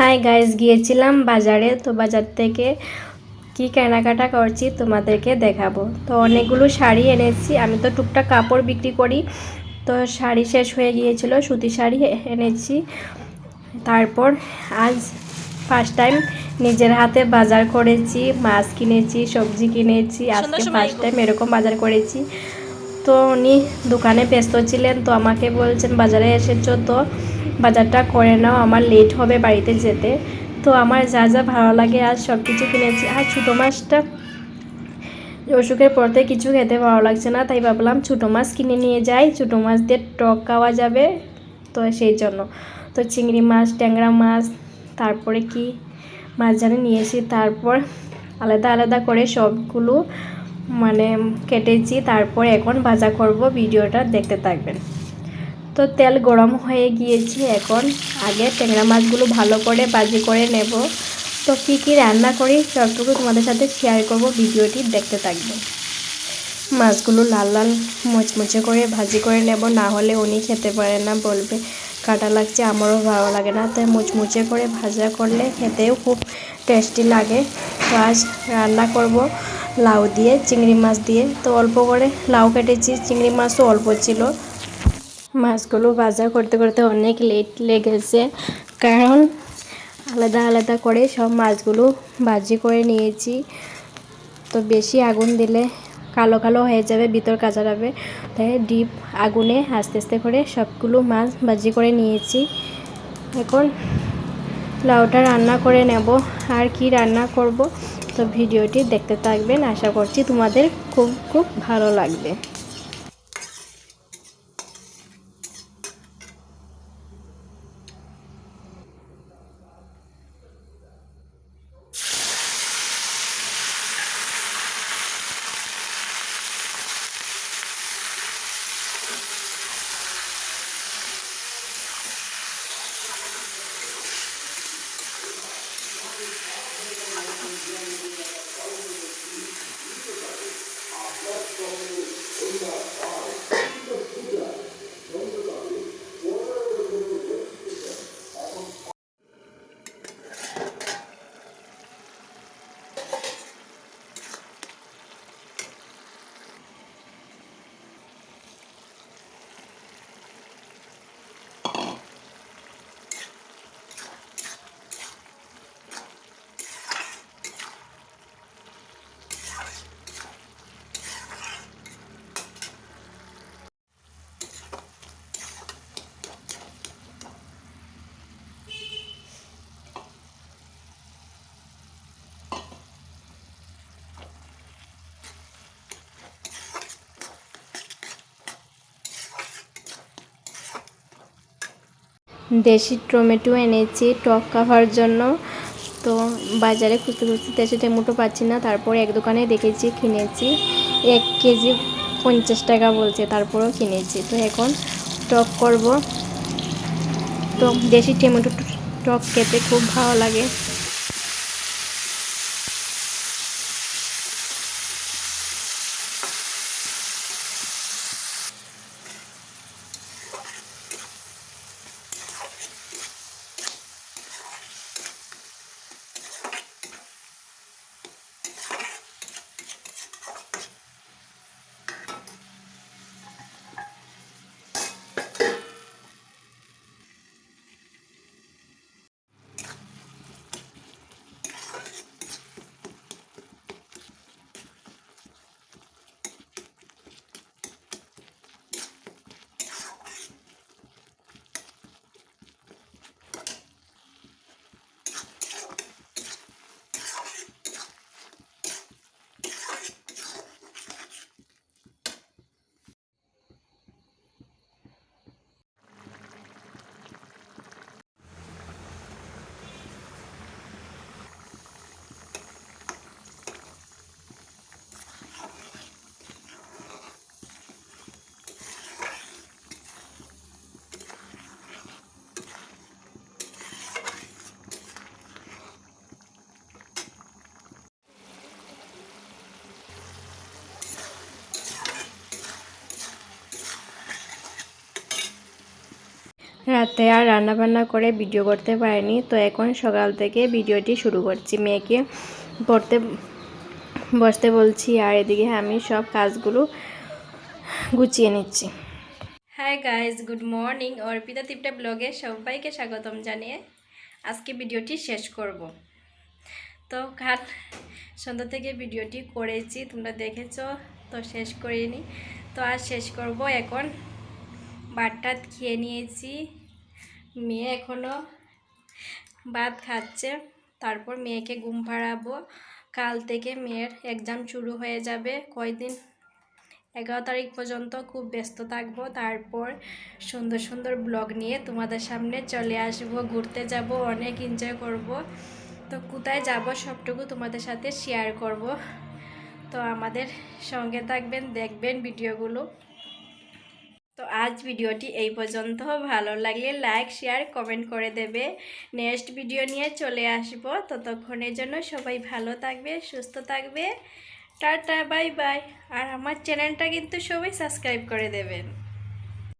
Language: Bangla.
হাই গাইজ গিয়েছিলাম বাজারে। তো বাজার থেকে কি কেনাকাটা করছি তোমাদেরকে দেখাবো। তো অনেকগুলো শাড়ি এনেছি। আমি তো টুকটাক কাপড় বিক্রি করি। তো শাড়ি শেষ হয়ে গিয়েছিল সুতি শাড়ি এনেছি। তারপর আজ ফার্স্ট টাইম নিজের হাতে বাজার করেছি মাছ কিনেছি সবজি কিনেছি। আজকে ফার্স্ট টাইম এরকম বাজার করেছি। তো উনি দোকানে ব্যস্ত ছিলেন তো আমাকে বলছেন বাজারে এসেছ তো? বাজারটা করে নাও, আমার লেট হবে বাড়িতে যেতে। তো আমার যা যা ভালো লাগে আর সব কিছু কিনেছি। আর ছোটো মাছটা অসুখের পর থেকে কিছু খেতে ভালো লাগছে না, তাই ভাবলাম ছোটো মাছ কিনে নিয়ে যাই। ছোটো মাছ দিয়ে টক খাওয়া যাবে, তো সেই জন্য। তো চিংড়ি মাছ, ট্যাংরা মাছ, তারপরে কি মাছ জানি নিয়েছি তারপর আলাদা আলাদা করে সবগুলো মানে কেটেছি। তারপর এখন ভাজা করব, ভিডিওটা দেখতে থাকবেন। তো তেল গরম হয়ে গিয়েছে এখন। আগে ট্যাংরা মাছগুলো ভালো করে ভাজি করে নেব। তো কী কী রান্না করি সবটুকু তোমাদের সাথে শেয়ার করব, ভিডিওটি দেখতে থাকবে। মাছগুলো লাল লাল মুচমুচে করে ভাজি করে নেব, না হলে উনি খেতে পারে না, বলবে, কাটা লাগছে, আমারও ভালো লাগে না। তাই মুচমুচে করে ভাজা করলে খেতেও খুব টেস্টি লাগে। তো আজ রান্না করব লাউ দিয়ে, চিংড়ি মাছ দিয়ে। তো অল্প করে লাউ কেটেছি, চিংড়ি মাছও অল্প ছিল। মাছগুলো ভাজা করতে করতে অনেক লেট লেগেছে। কারণ আলাদা আলাদা করে সব মাছগুলো ভাজি করে নিয়েছি। তো বেশি আগুন দিলে কালো কালো হয়ে যাবে, ভিতর কাঁচা যাবে। তাই ডিপ আগুনে আস্তে আস্তে করে সবগুলো মাছ ভাজি করে নিয়েছি। এখন লাউটা রান্না করে নেব। আর কি রান্না করব? তো ভিডিওটি দেখতে থাকবেন। আশা করছি তোমাদের খুব খুব ভালো লাগবে। দেশি টমেটো এনেছি, টক খাওয়ার জন্য। তো বাজারে খুঁজতে খুঁজতে দেশি টমেটো পাচ্ছি না, তারপরে এক দোকানে দেখেছি, কিনেছি। এক কেজি পঞ্চাশ টাকা বলছে, তারপরেও কিনেছি। তো এখন টক করব। তো দেশি টমেটো টক খেতে খুব ভালো লাগে। রাতে আর রান্না বান্না করে ভিডিও করতে পারিনি, তো এখন সকাল থেকে ভিডিওটি শুরু করছি। মেয়েকে পড়তে, বসতে বলছি আর এদিকে আমি সব কাজগুলো গুছিয়ে নিচ্ছি। Hi guys good morning Arpita তিপটা ব্লগে সবাইকে স্বাগতম জানিয়ে আজকে ভিডিওটি শেষ করব। তো কাল সন্ধ্যা থেকে ভিডিওটি করেছি, তোমরা দেখেছ, তো শেষ করিনি। তো আজ শেষ করব এখন। ভাতটাত খেয়ে নিয়েছি মেয়ে এখনও ভাত খাচ্ছে। তারপর মেয়েকে ঘুম পাড়াবো। কাল থেকে মেয়ের এক্সাম শুরু হয়ে যাবে কয়দিন? এগারো তারিখ পর্যন্ত খুব ব্যস্ত থাকব। তারপর সুন্দর সুন্দর ব্লগ নিয়ে তোমাদের সামনে চলে আসব, ঘুরতে যাব, অনেক এনজয় করব। তো কোথায় যাব সবটুকু তোমাদের সাথে শেয়ার করব। তো আমাদের সঙ্গে থাকবেন, দেখবেন ভিডিওগুলো তো আজ ভিডিওটি এই পর্যন্ত। ভালো লাগলে লাইক শেয়ার কমেন্ট করে দেবে। নেক্সট ভিডিও নিয়ে চলে আসব। ততক্ষণের জন্য সবাই ভালো থাকবে, সুস্থ থাকবে। টাটা বাই বাই আর আমার চ্যানেলটা কিন্তু সবাই সাবস্ক্রাইব করে দেবেন।